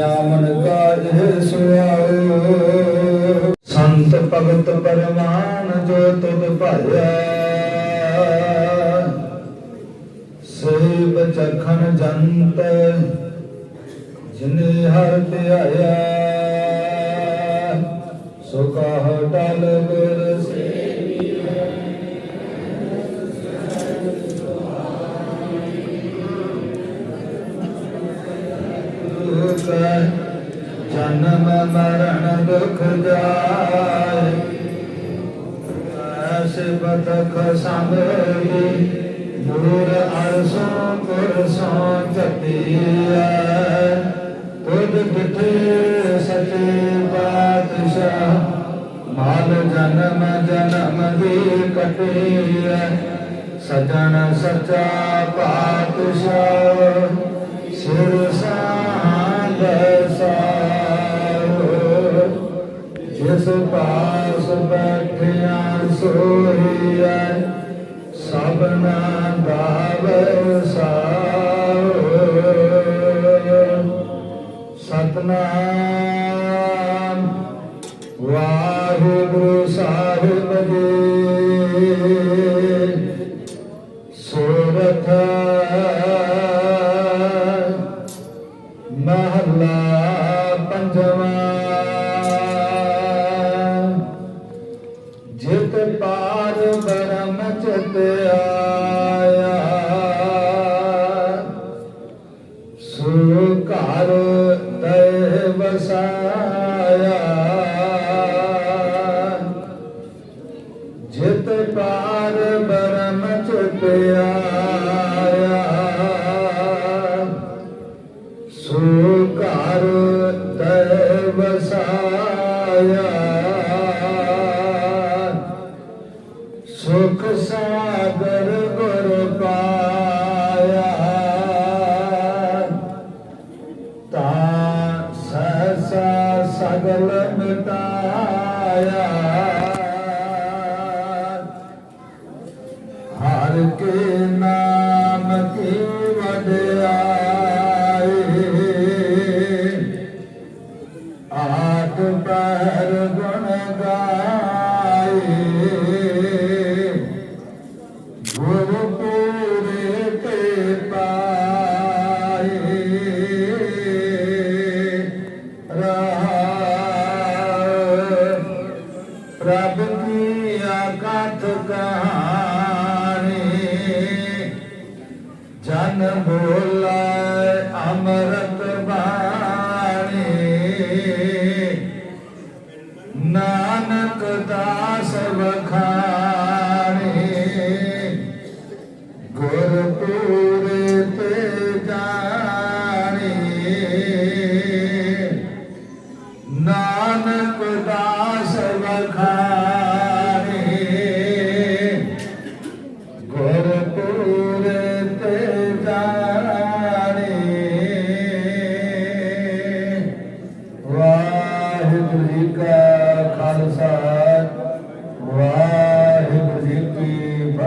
ਆਮਨ ਕਾ ਇਹ ਸੰਤ ਭਗਤ ਪਰਮਾਨ ਜੋ ਤੁਧ ਭਾਇਆ। ਸੋਈ ਬਚਖਣ ਜੰਤ, ਜਿਨੇ ਹਰ ਧਿਆਇਆ। ਸੋ ਕਹ ਗੁਰ ਸੇ ਬਦਖ ਸੰਭੀ ਦੂਰ ਅਰਸੋਂ ਕੁਰਸੋਂ ਜਤੀਐ ਤੁਧ ਬਿਠੇ ਸਚੇ ਪਾਤਸ਼ਾਹ, ਮਾਲ ਜਨਮ ਜਨਮ ਦੀ ਕਟੀਐ। ਸਜਣ ਸਚਾ ਪਾਤਸ਼ਾਹ, ਸਿਰ ਸਾਧ ਸਾਰੋ। ਜਿਸ ਪਾਸ ਬੈਠਿਆ ਸੋਈਐ ਸਭਨਾ ਦਾਵ ਸਾਰੋ ਸਤਨਾਮ ਵਾਹਿਗੁਰੂ ਸਾਹਿਬ ਜੀ। गुणग प्रथ कन बोल अमर ਨਾਨਕ ਦਾਸ ਵਖਾਣੀ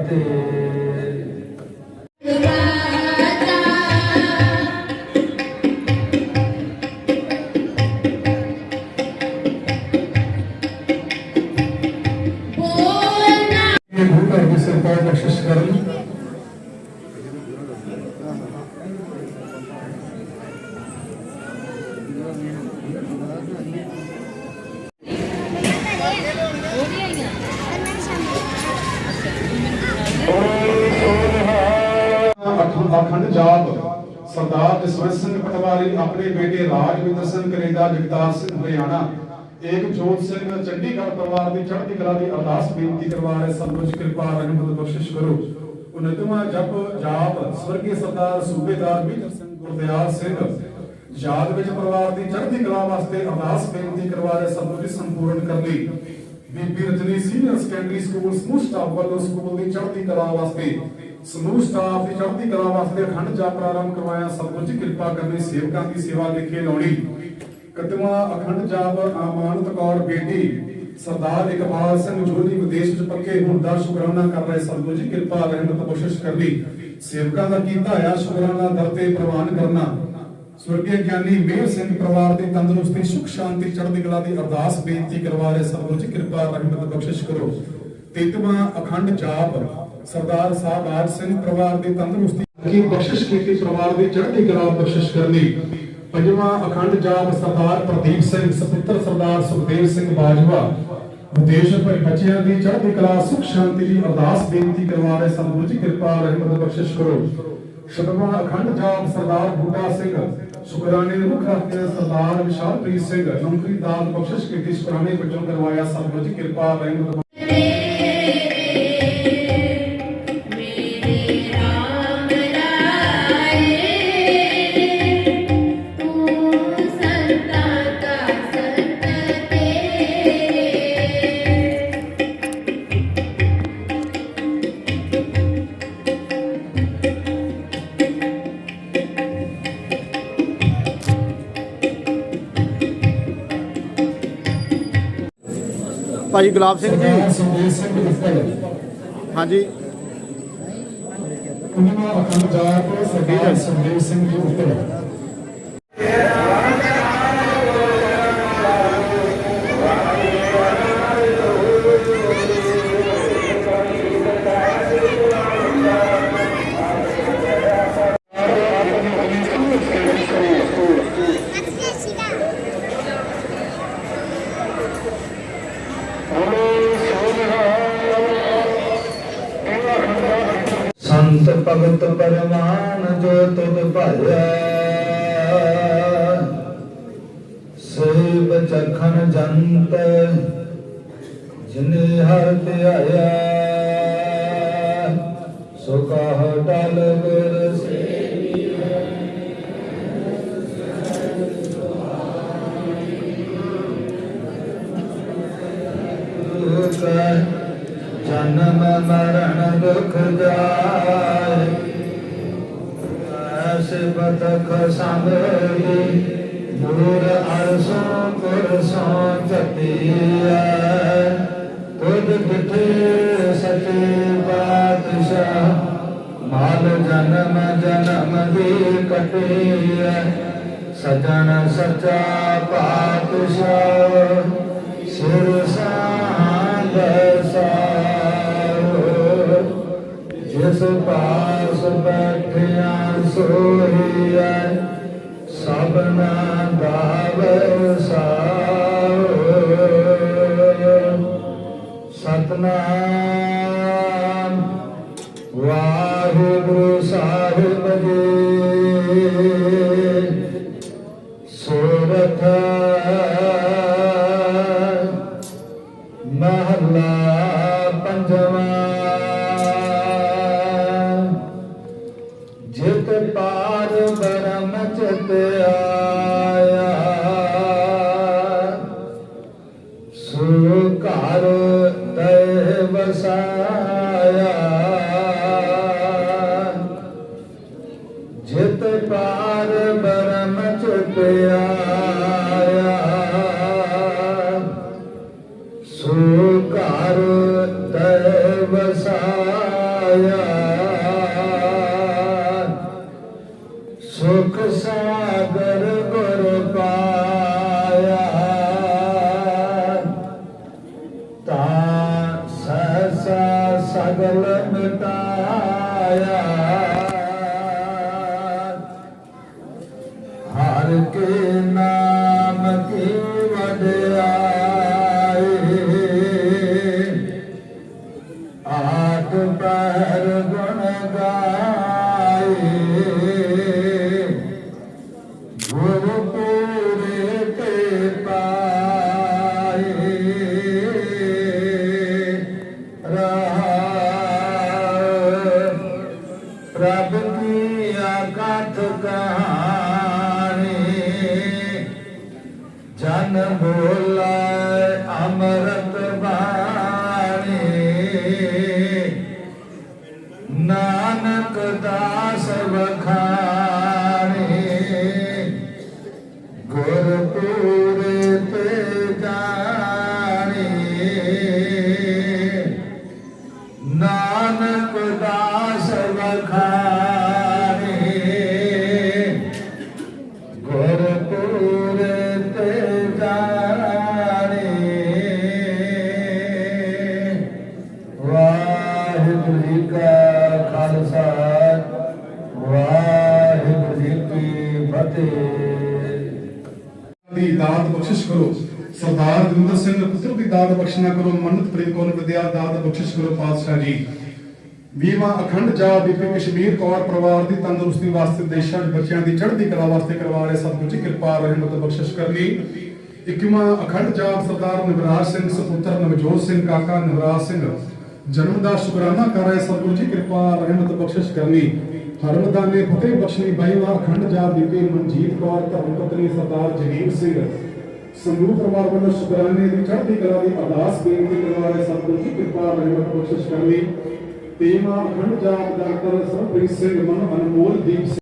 ਕੀ ਫਤਿਹ ਇਹ ਜਾਪ। ਸਰਦਾਰ ਜਸਵੰਤ ਸਿੰਘ ਪਟਵਾਰੀ ਆਪਣੇ ਬੇਟੇ ਰਾਜਵਿੰਦਰ ਸਿੰਘ ਕੈਨੇਡਾ ਜਗਤਾਰ ਸਿੰਘ ਹਰਿਆਣਾ ਏਕ ਸਿੰਘ ਚੰਡੀਗੜ੍ਹ ਪਰਿਵਾਰ ਦੀ ਚੜ੍ਹਦੀ ਕਲਾ ਦੀ ਅਰਦਾਸ ਬੇਨਤੀ ਕਰਵਾ ਰਹੇ ਸੰਤੋਸ਼ ਕਿਰਪਾ ਰਹਿਮਤ ਬਖਸ਼ਿਸ਼ ਕਰੋ। ਉਨਤਮਾ ਜਪ, ਜਾਪ, ਸਵਰਗੀ ਸਰਦਾਰ ਸੂਬੇਦਾਰ ਵੀਰ ਗੁਰਦਿਆਲ ਸਿੰਘ। ਯਾਦ ਵਿੱਚ ਪਰਿਵਾਰ ਦੀ ਚੜ੍ਹਦੀ ਕਲਾ ਵਾਸਤੇ ਅਰਦਾਸ ਬੇਨਤੀ ਕਰਵਾ ਰਹੇ ਸੰਤੋਸ਼ ਸੰਪੂਰਨ ਕਰ ਲਈ। ਬੀਬੀ ਰਜਨੀ ਸੀਨੀਅਰ ਸੈਕੰਡਰੀ ਸਕੂਲ, ਸਮੂਹ ਸਟਾਫ ਵੱਲੋਂ ਸਕੂਲ ਦੀ ਚੜ੍ਹਦੀ ਕਲਾ ਵਾਸਤੇ ਸਮੂਹ ਸਟਾਫ ਦੀ ਚੜ੍ਹਦੀ ਕਲਾ ਵਾਸਤੇ ਅਖੰਡ ਜਾਪ ਪ੍ਰਾਰੰਭ ਕਰਵਾਇਆ। ਸਤਿਗੁਰੂ ਕਿਰਪਾ ਕਰਨੀ, ਸੇਵਕਾਂ ਦੀ ਸੇਵਾ ਲਿਖੇ ਲਾਉਣੀ। ਕਤਵਾ ਅਖੰਡ ਜਾਪ ਅਮਾਨਤ ਕੌਰ, ਬੇਟੀ, ਸਰਦਾਰ ਇਕਬਾਲ ਸਿੰਘ ਜੋਲੀ ਵਿਦੇਸ਼ ਵਿੱਚ ਪੱਕੇ ਹੋਣ ਦਾ ਸ਼ੁਕਰਾਨਾ ਕਰ ਰਹੇ। ਸਤਿਗੁਰੂ ਜੀ ਕਿਰਪਾ ਰਹਿਮਤ ਬਖਸ਼ਿਸ਼ ਕਰਨੀ। ਸੇਵਕਾਂ ਦਾ ਕੀਤਾ ਆ ਸ਼ੁਕਰਾਨਾ ਦਰ ਤੇ ਪ੍ਰਵਾਨ ਕਰਨਾ। ਸਵਰਗੀ ਗਿਆਨੀ ਮੇਰ ਸਿੰਘ ਪਰਿਵਾਰ ਦੀ ਤੰਦਰੁਸਤੀ, ਸੁਖ, ਸ਼ਾਂਤੀ, ਚੜ੍ਹਦੀ ਕਲਾ ਦੀ ਅਰਦਾਸ ਬੇਨਤੀ ਕਰਵਾ ਰਹੇ। ਸਤਿਗੁਰੂ ਜੀ ਕਿਰਪਾ ਰਹਿਮਤ ਬਖਸ਼ਿਸ਼ ਕਰੋ। ਤੇਤਵਾ ਅਖੰਡ ਜਾਪ। ਸਰਦਾਰ ਸਾਹਿਬ ਆਜ ਸਿੰਘ ਪਰਿਵਾਰ ਦੀ ਤੰਦਰੁਸਤੀ ਕੀ ਬਖਸ਼ਿਸ਼ ਕੀਤੀ ਪਰਿਵਾਰ ਦੀ ਚੜ੍ਹਦੀ ਕਲਾ ਬਖਸ਼ਿਸ਼ ਕਰਨੀ ਪੰਜਵਾਂ ਅਖੰਡ ਜਾਪ ਸਰਦਾਰ ਪ੍ਰਦੀਪ ਸਿੰਘ, ਸਪੁੱਤਰ ਸਰਦਾਰ ਸੁਖਦੇਵ ਸਿੰਘ ਬਾਜਵਾ। ਵਿਦੇਸ਼ ਭਈ ਬੱਚਿਆਂ ਦੀ ਚੜ੍ਹਦੀ ਕਲਾ, ਸੁਖ, ਸ਼ਾਂਤੀ ਦੀ ਅਰਦਾਸ ਬੇਨਤੀ ਕਰਵਾ ਰਹੇ ਸਤਿਗੁਰੂ ਜੀ, ਕਿਰਪਾ ਰਹਿਮਤ ਬਖਸ਼ਿਸ਼ ਕਰੋ। ਸ਼ਤਵਾਂ ਅਖੰਡ ਜਾਪ ਸਰਦਾਰ ਬੂਟਾ ਸਿੰਘ, ਸ਼ੁਕਰਾਨੇ ਦੇ ਮੁੱਖ ਰੱਖਦੇ ਸਰਦਾਰ ਵਿਸ਼ਾਲਪ੍ਰੀਤ ਸਿੰਘ, ਨੌਕਰੀ ਦਾਨ ਬਖਸ਼ਿਸ਼ ਕੀਤੀ, ਸ਼ੁਕਰਾਨੇ ਵਜੋਂ ਕਰਵਾਇਆ ਸਤਿਗੁਰੂ ਜੀ, ਕਿਰਪਾ ਰਹਿਮਤ ਭਾਈ ਗੁਲਾਬ ਸਿੰਘ ਜੀ। ਸੁਖਦੇਵ ਸਿੰਘ ਉੱਪਰ ਹਾਂਜੀ ਪੰਜਵਾਂ ਅਖੰਡ ਸਰਦਾਰ ਸੁਖਦੇਵ ਸਿੰਘ ਜੀ ਉੱਪਰ ਸੰਤ ਭਗਤ ਪਰਮਾਨ ਜੋ ਤੁਧ ਭਾਇਆ। ਸੇਬ ਚਖਣ ਜੰਤ ਜਿਨੇ ਹਰ ਧਿਆਇਆ ਸੋ ਕਹ ਟਲ ਬਤਖ ਦੂਰ ਅਰਸੋਂ ਪੁਰਸੋਂ ਜਤੀਐ ਤੁਧ ਕਿਥੇ ਸਚੇ ਪਾਤਸ਼ਾਹ, ਮਾਲ ਜਨਮ ਜਨਮ ਦੀ ਕਟੀਐ। ਸਜਣ ਸਚਾ ਪਾਤਸ਼ਾਹ, ਸਿਰ ਸਾਧ ਸਾਰੋ। ਜਿਸ ਪਾਸ ਬੈਠਿਆ ਸੋਹੀਐ ਸਭਨਾ ਗਾਵ ਸਾਰੋ ਸਤਨਾਮ ਵਾਹਿਗੁਰੂ ਸਾਹਿਬ ਜੀ। ਸੋਰਠ ਵਸਾਇਆ ਜਿਤ ਪਾਰ ਬਰਮ ਚਿਤ ਆਇਆ। ਸੋ ਘਰ ਤੈ ਵਸਾਇਆ। ਸੁਖ ਸਾਗਰ ਗੁਰ Mataya ਆਕਥ ਕਹਾਣੀ ਜਨ ਬੋਲਾ ਦੀ ਦਾਤ ਬਖਸ਼ਿਸ਼ ਕਰੋ। ਸਰਦਾਰ ਦਵਿੰਦਰ ਸਿੰਘ ਪੁੱਤਰ ਦੀ ਦਾਤ ਬਖਸ਼ਣਾ ਕਰੋ। ਮੰਨਤ ਪ੍ਰੀਤ ਕੌਰ ਵਿਦਿਆ ਦਾਤ ਬਖਸ਼ਿਸ਼ ਕਰੋ ਪਾਤਸ਼ਾਹ ਜੀ। ਵੀਵਾਂ ਅਖੰਡ ਜਾ ਬੀਬੀ ਕਸ਼ਮੀਰ ਕੌਰ ਪਰਿਵਾਰ ਦੀ ਤੰਦਰੁਸਤੀ ਵਾਸਤੇ ਦੇਸ਼ਾਂ ਦੇ ਬੱਚਿਆਂ ਦੀ ਚੜ੍ਹਦੀ ਕਲਾ ਵਾਸਤੇ ਕਰਵਾ ਰਹੇ ਸਤਿਗੁਰੂ ਜੀ, ਕਿਰਪਾ, ਰਹਿਮਤ, ਬਖਸ਼ਿਸ਼ ਕਰਨੀ। ਇਕਵਾਂ ਅਖੰਡ ਜਾਪ ਸਰਦਾਰ ਨਵਰਾਜ ਸਿੰਘ, ਸਪੁੱਤਰ ਨਵਜੋਤ ਸਿੰਘ, ਕਾਕਾ ਨਵਰਾਜ ਸਿੰਘ। ਜਨਮ ਦਾ ਸ਼ੁਕਰਾਨਾ ਕਰ ਰਹੇ ਸਤਿਗੁਰੂ ਜੀ, ਕਿਰਪਾ, ਰਹਿਮਤ, ਬਖਸ਼ਿਸ਼ ਕਰਨੀ। ਹਰਮਦਾਨੇ ਫਤਿਹ ਬਖਸ਼ਣੀ ਬਾਈਵਾਂ ਅਖੰਡ ਜਾਪ ਬੀਬੀ ਮਨਜੀਤ ਕੌਰ, ਧਰਮ ਪਤਨੀ ਸਰਦਾਰ ਜਗੀਰ ਸਿੰਘ। ਸੰਗਰੂਰ ਪਰਿਵਾਰ ਵੱਲੋਂ ਸ਼ੁਕਰਾਨੇ ਦੀ ਚੜ੍ਹਦੀ ਕਲਾ ਦੀ ਅਰਦਾਸ ਬੇਨਤੀ ਕਰਵਾ ਰਹੇ ਸਤਿਗੁਰੂ ਜੀ, ਕਿਰਪਾ ਰਹਿਮਤ ਬਖਸ਼ਿਸ਼ ਕਰਨੀ ਤੇਮਾ ਅਖੰਡ ਜਾਪ ਡਾਕਟਰ ਸਰਪ੍ਰੀਤ ਸਿੰਘ ਮਨ ਅਨਮੋਲ ਦੀਪ